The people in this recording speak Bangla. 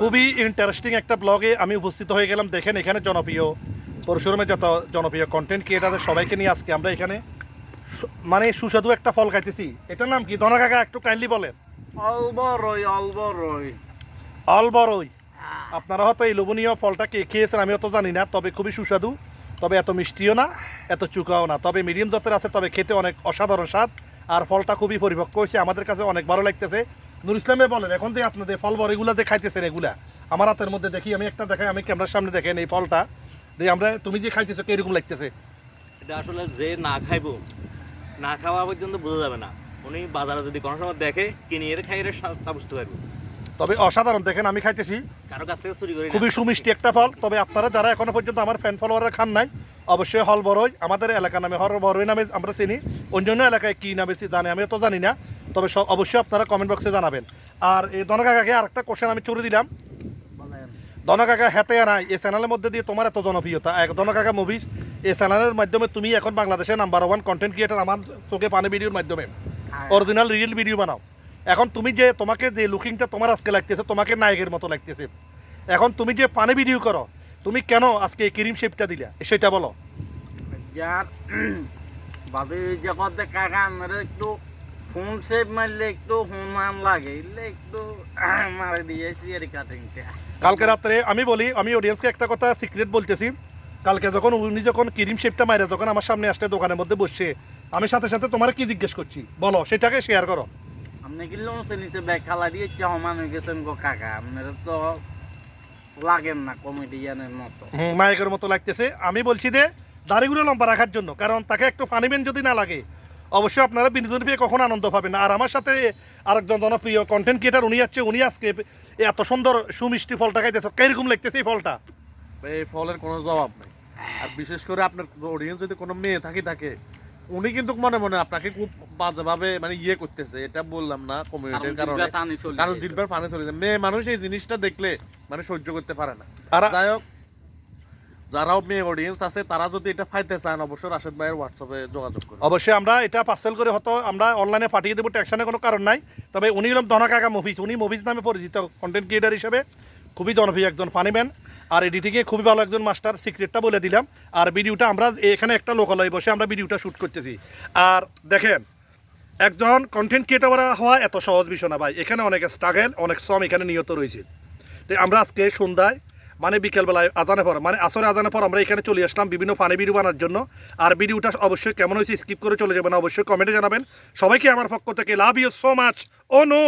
খুবই ইন্টারেস্টিং একটা ব্লগে আমি উপস্থিত হয়ে গেলাম। দেখেন এখানে জনপ্রিয় পরশুরামের যত জনপ্রিয় কন্টেন্ট ক্রিয়েটারদের সবাইকে নিয়ে আজকে আমরা এখানে মানে সুস্বাদু একটা ফল খাইতেছি। এটার নাম কি? দনা কাকা একটু কাইন্ডলি বলেন। অলবরই অলবরই অলবরই আপনারা হয়তো এই লোভনীয় ফলটা কে খেয়েছেন আমি অত জানি না তবে খুবই সুস্বাদু। তবে এত মিষ্টিও না এত চুকাও না। তবে মিডিয়াম জাতের আছে তবে খেতে অনেক অসাধারণ স্বাদ। আর ফলটা খুবই পরিপক্ক হয়েছে আমাদের কাছে অনেক ভালো লাগতেছে। নুর ইসলামে বলেন এখন যে আপনাদের ফল বর এগুলা যে খাইতেছেন এগুলা। আমার হাতের মধ্যে দেখি আমি একটা দেখাই আমি ক্যামেরার সামনে দেখেন এই ফলটা। দিয়ে আমরা তুমি যে খাইতেছো কীরকম লাগতেছে? এটা আসলে যে না খাইবো না খাওয়া পর্যন্ত বোঝা যাবে না। উনি বাজারে যদি কোনো সময় দেখে কিনে এর খাই এর স্বাদটা বুঝতে পারবে। তবে অসাধারণ দেখেন আমি খাইতেছি। কারও কাছ থেকে চুরি করি। খুবই সুমিষ্টি একটা ফল। তবে আপনারা যারা এখনও পর্যন্ত আমার ফ্যান ফলোয়াররা খান নাই অবশ্যই হল বড়ই। আমাদের এলাকা নামে হর বড়ই নামে আমরা চিনি। অন্যান্য এলাকায় কী নামে জানে আমি তো জানি না। তবে সব অবশ্যই আপনারা কমেন্ট বক্সে জানাবেন। আর এই দনকাকাকে আরেকটা কোশ্চেন আমি চুরি দিলাম। দনকাকা হেতে নাই এই চ্যানেলের মধ্যে দিয়ে তোমার এত জনপ্রিয়তা। এক দনকাকা মুভিজ এই চ্যানেলের মাধ্যমে তুমি এখন বাংলাদেশের নাম্বার ওয়ান কন্টেন্ট ক্রিয়েটার আমার চোখে পানি ভিডিওর মাধ্যমে। অরিজিনাল রিয়েল ভিডিও বানাও। এখন তুমি যে তোমাকে যে লুকিংটা তোমার আজকে লাগতেছে তোমাকে নায়কের মতো লাগতেছে। এখন তুমি যে পানি ভিডিও করো তুমি কেন আজকে এই ক্রিম শেপটা দিলা? সেটা বলো। যার কাকা একটু ফোন সেভ মারলে একটু হুমান লাগে একটু মারে দিয়েছি আর কাটিংটা কালকে রাত্রে আমি বলি আমি অডিয়েন্সকে একটা কথা সিক্রেট বলতেছি। কালকে যখন উনি যখন ক্রিম শেপটা মারে যখন আমার সামনে আসলে দোকানের মধ্যে বসছে। আমি সাথে সাথে তোমার কি জিজ্ঞেস করছি? বলো সেটাকে শেয়ার করো। আপনি কি লোন নিচে ব্যাগ খালা দিয়ে চহমান হয়ে গেছেন গো কাকা? আপনারা তো লাগেন না কমেডিয়ানের মতো। মায়কের মতো লাগতেছে। আমি বলছি যে দাড়িগুলো লম্বা রাখার জন্য কারণ তাকে একটু পানিবেন যদি না লাগে অবশ্যই আপনারা বিনোদন পেয়ে কখনো আনন্দ পাবেন আর আমার সাথে আরেকজন জনপ্রিয় কন্টেন্ট ক্রিয়েটার উনি আছে উনি আজকে এত সুন্দর সুমিষ্টি ফলটা খাইতেছে। কীরকম লাগতেছে এই ফলটা? এই ফলের কোনো জবাব নেই। আর বিশেষ করে আপনার অডিয়েন্স যদি কোনো মেয়ে থাকি থাকে উনি কিন্তু মনে মনে আপনাকে খুব বাজেভাবে মানে ইয়ে করতেছে। এটা বললাম না কমিউনিটির কারণে কারণ। জিলবার পানি চলে যায়। মেয়ে মানুষ এই জিনিসটা দেখলে মানে সহ্য করতে পারে না। আর যাই হোক যারাও মেয়ে অডিয়েন্স আছে, তারা যদি এটা পাইতে চান, অবশ্যই রাশেদ ভাইয়ের হোয়াটসঅ্যাপে যোগাযোগ করুন। অবশ্যই আমরা এটা পার্সেল করে হয়তো আমরা অনলাইনে পাঠিয়ে দেবো টেকশনের কোনো কারণ নাই। তবে উনি হলাম ধনাকাকা মুভিজ উনি মুভিজ নামে পরিচিত কন্টেন্ট ক্রিয়েটার হিসেবে। খুবই জনপ্রিয় একজন ফানিম্যান আর এডিটিংয়ে খুবই ভালো একজন মাস্টার সিক্রেটটা বলে দিলাম। আর ভিডিওটা আমরা এখানে একটা লোকালয়ে বসে আমরা ভিডিওটা শ্যুট করতেছি। আর দেখেন, একজন কন্টেন্ট ক্রিয়েটার হওয়া এত সহজ বিষয় না ভাই। এখানে অনেক স্ট্রাগেল অনেক শ্রম এখানে নিহত রয়েছে। তো আমরা আজকে সন্ধ্যায় মানে বিকেলবেলায় আজানে পর মানে আসরে আজানে পর আমরা এখানে চলে আসলাম বিভিন্ন পানি ভিডিও বানার জন্য। আর ভিডিওটা অবশ্যই কেমন হয়েছে স্কিপ করে চলে যাবেন, অবশ্যই কমেন্টে জানাবেন। সবাইকে আমার পক্ষ থেকে লাভ ইউ সো মাচ ও নো